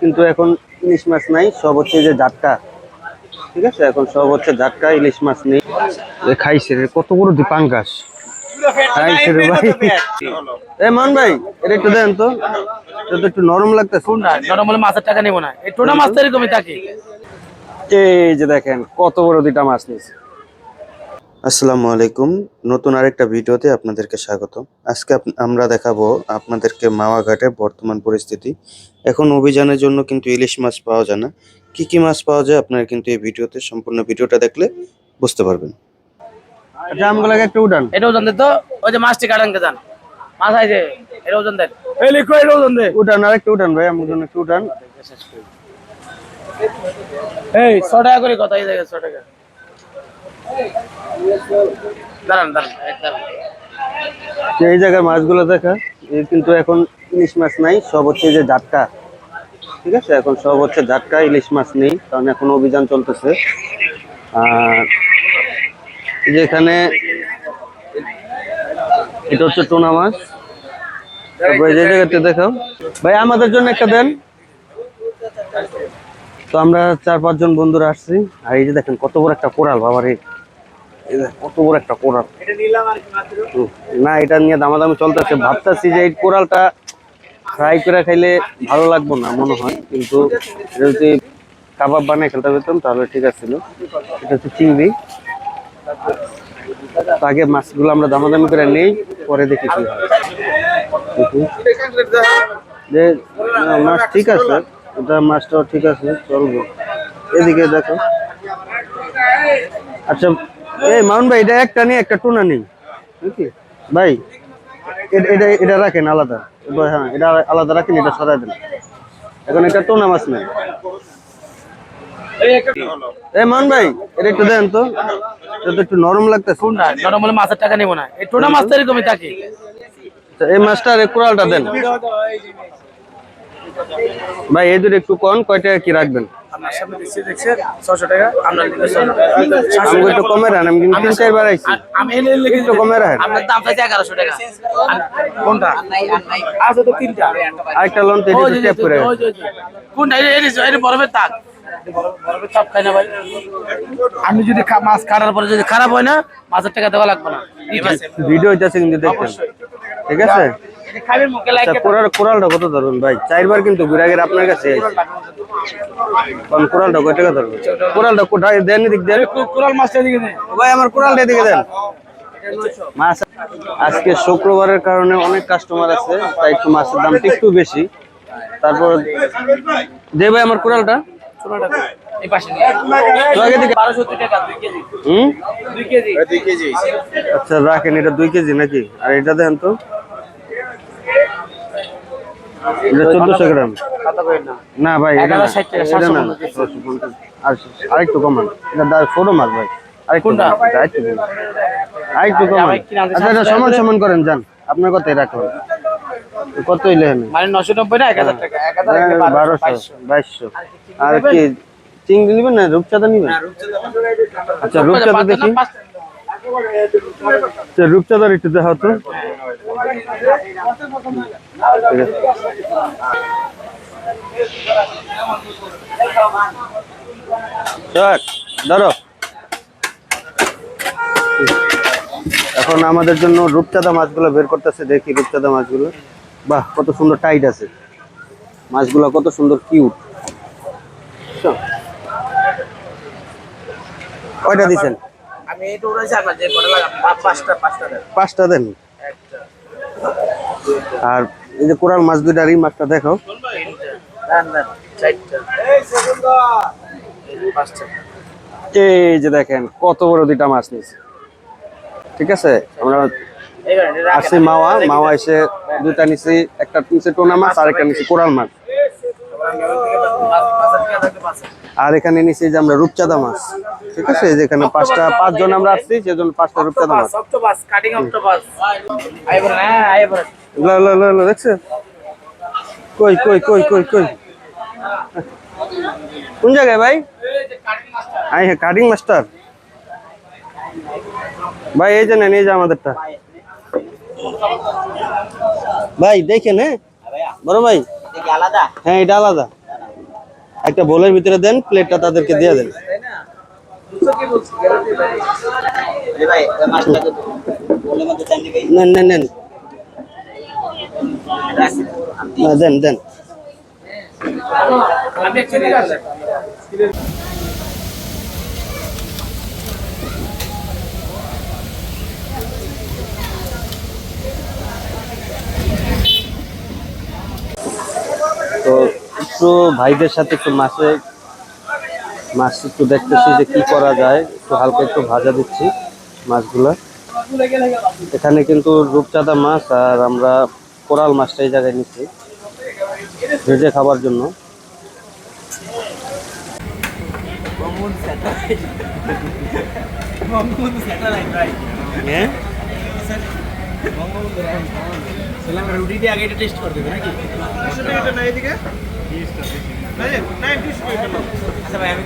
কিন্তু এখন ইলিশ মাছ নাই সব হচ্ছে যে জাটকা। ঠিক আছে? এখন সব হচ্ছে জাটকা ইলিশ মাছ নেই। এ খাইছে রে কত বড় দীপাঙ্কাশ খাইছে রে ভাই। এ মান ভাই এটা একটু দেন তো। এটা তো একটু নরম লাগতেছে। কোনটা? নরম হলে মাছের টাকা নেব না। এই টোনা মাছ তো এরকমই থাকে। এই যে দেখেন কত বড় দুইটা মাছ নিয়েছে। আসসালামু আলাইকুম। নতুন আরেকটা ভিডিওতে আপনাদেরকে স্বাগত। আজকে আমরা দেখাবো আপনাদেরকে মাওয়া ঘাটের বর্তমান পরিস্থিতি। এখন অভিযানের জন্য কিন্তু ইলিশ মাছ পাওয়া যায় না। কি কি মাছ পাওয়া যায় আপনারা কিন্তু এই ভিডিওতে সম্পূর্ণ ভিডিওটা দেখলে বুঝতে পারবেন। আচ্ছা আমগুলোকে একটু উঠান। এটা ওজন তো। ওই যে মাছটি কাটানকে যান মাছ আইছে এটা ওজন দেন। এই লিখো এটা ওজন দে। উঠান আর একটু উঠান ভাই আমার জন্য একটু উঠান। এই ছ টাকা করে কথা এই জায়গায় ছ টাকা। এই জায়গার মাছগুলো দেখা কিন্তু এখন ইলিশ মাছ নাই, সব হচ্ছে যে জাটকা। ঠিক আছে? এখন সব হচ্ছে জাটকা, ইলিশ মাছ নেই, কারণ এখন অভিযান চলতেছে। আর যেখানে এটা হচ্ছে টোনা মাছ। তারপরে যে জায়গাতে দেখাও। ভাই, আমাদের জন্য একটা দেন। তো আমরা চার পাঁচজন বন্ধুরা আসছি। আর এই যে দেখেন, কত বড় একটা কোরাল, বাবার। এই কত বড় একটা কোরাল না এটা নিয়ে দামাদামি চলতেছে। ভাবতেছি যে এই কোরালটা ফ্রাই করে খাইলে ভালো লাগবে না মনে হয়। কিন্তু যদি কাবাব বানিয়ে খেলতে পেতাম তাহলে ঠিক আছিল এটা হচ্ছে চিংড়ি। আগে মাছগুলো আমরা দামাদামি করে নেই পরে দেখি কি যে মাছ ঠিক আছে। এটা মাছটাও ঠিক আছে চলবে। এদিকে দেখো। আচ্ছা এই মাউন ভাই এটা একটা নেই একটা টুনা নেই। ভাই এটা এটা রাখেন আলাদা। হ্যাঁ এটা আলাদা রাখেন এটা সরাই দেন। এখন এটা টোনা মাছ নেই। এই মান ভাই এটা একটু দেন তো। এটা একটু নরম লাগতেছে। কোনটা নরম হলে মাছের টাকা নেব না। এই টোনা মাছ এরকমই থাকে। এই মাছটা আর এই দেন। ভাই এই দুটো একটু কম কয় টাকা কি রাখবেন? আপনার সামনে দিচ্ছি দেখছেন? ছশো টাকা আপনার আমি একটু কমে রাখেন আমি কিন্তু তিন চারবার আইছি আমি এনে লিখে একটু কমে রাখেন আপনার দাম চাইছে এগারোশো টাকা। কোনটা? আছে তো তিনটা। আরেকটা লোন তো এটা ট্যাপ করে। ওই যে, ওই যে। কোনটা? এটা এটা এটা বরফের তাক। আমি যদি মাছ কাটার পরে যদি খারাপ হয় না মাছের টাকা দেওয়া লাগবে না। ভিডিও কিন্তু দেখতেন ঠিক আছে? আচ্ছা লাগে কোরাল কোরালটা কত ধরুন ভাই? চারবার কিন্তু ঘুরে গেলে আপনার কাছে আইছি। কোন কোরালটা কয় টাকা ধরবেন কোরালটা কোথায় দেন এদিক দেন। কোরাল মাছটা দিকে দে ভাই আমার কোরালটা এদিকে দেন। মাছ আজকে শুক্রবারের কারণে অনেক কাস্টমার আছে তাই একটু মাছের দামটা একটু বেশি। তারপর দে ভাই আমার কোরালটা। আচ্ছা রাখেন এটা দুই কেজি নাকি? আর এটা দেন তো। এটা চোদ্দশো গ্রাম। না? ভাই এটা না, এটা না। আর আরেকটু কমান। এটা দা ছোট মাছ ভাই। আরেকটু আরেকটু কমান। আচ্ছা এটা সমান সমান করেন যান। আপনার কথাই রাখুন কত হইলে মানে নশো নব্বই না এক হাজার টাকা? এক হাজার একটা হ্যাঁ, বারোশো বাইশশো। আর কি চিংড়ি নিবেন না রূপচাঁদা নিবেন? আচ্ছা রূপচাঁদা দেখি। আচ্ছা, রূপচাঁদার একটু দেখা তো। ঠিক আছে। চল, ধরো। এখন আমাদের জন্য রূপচাঁদা মাছগুলো বের করতেছে দেখি রূপচাঁদা মাছগুলো। বাহ কত সুন্দর টাইট আছে। মাছগুলো কত সুন্দর কিউট কয়টা দিচ্ছেন আমি পাঁচটা পাঁচটা দেন। পাঁচটা দেন। একটা আর এই যে কোরাল মাছ দুইটা আর এই মাছটা দেখো। এই যে দেখেন, কত বড় দুইটা মাছ নিয়েছে। ঠিক আছে? আমরা আসছি মাওয়া মাওয়া এসে দুইটা নিছি, একটা নিচে টোনা মাছ, আর একটা নিচে কোরাল মাছ। আর এখানে নিচে যে আমরা রূপচাঁদা মাছ। ঠিক আছে যেখানে পাঁচটা পাঁচজন আমরা আসছি সেজন্য পাঁচটা রূপচাঁদা মাছ অক্টোপাস, অক্টোপাস, কাটিং অক্টোপাস। আইবার, হ্যাঁ, আইবার। লো লো লো লো দেখছ? কই কই কই কই কই? কোন জায়গায় ভাই? আই হ্যাঁ কাটিং মাস্টার ভাই এই যে নেন এই যে আমাদেরটা। ভাই দেখেন হ্যাঁ? বড় ভাই? হ্যাঁ এটা আলাদা। একটা বোলের ভিতরে দেন প্লেটটা তাদেরকে দিয়ে দেন। নেন নেন নেন দেন দেন। তো একটু ভাইদের সাথে একটু মাছে মাছ একটু দেখতেছি যে কি করা যায়। একটু হালকা একটু ভাজা দিচ্ছি মাছগুলা। এখানে কিন্তু রূপচাঁদা মাছ আর আমরা কোরাল মাছটা এই জায়গায় নিচ্ছি ভেজে খাবার জন্য। হ্যাঁ? রুটিটি আগে এটা টেস্ট করে দেবে নাকি? আচ্ছা ভাই আমি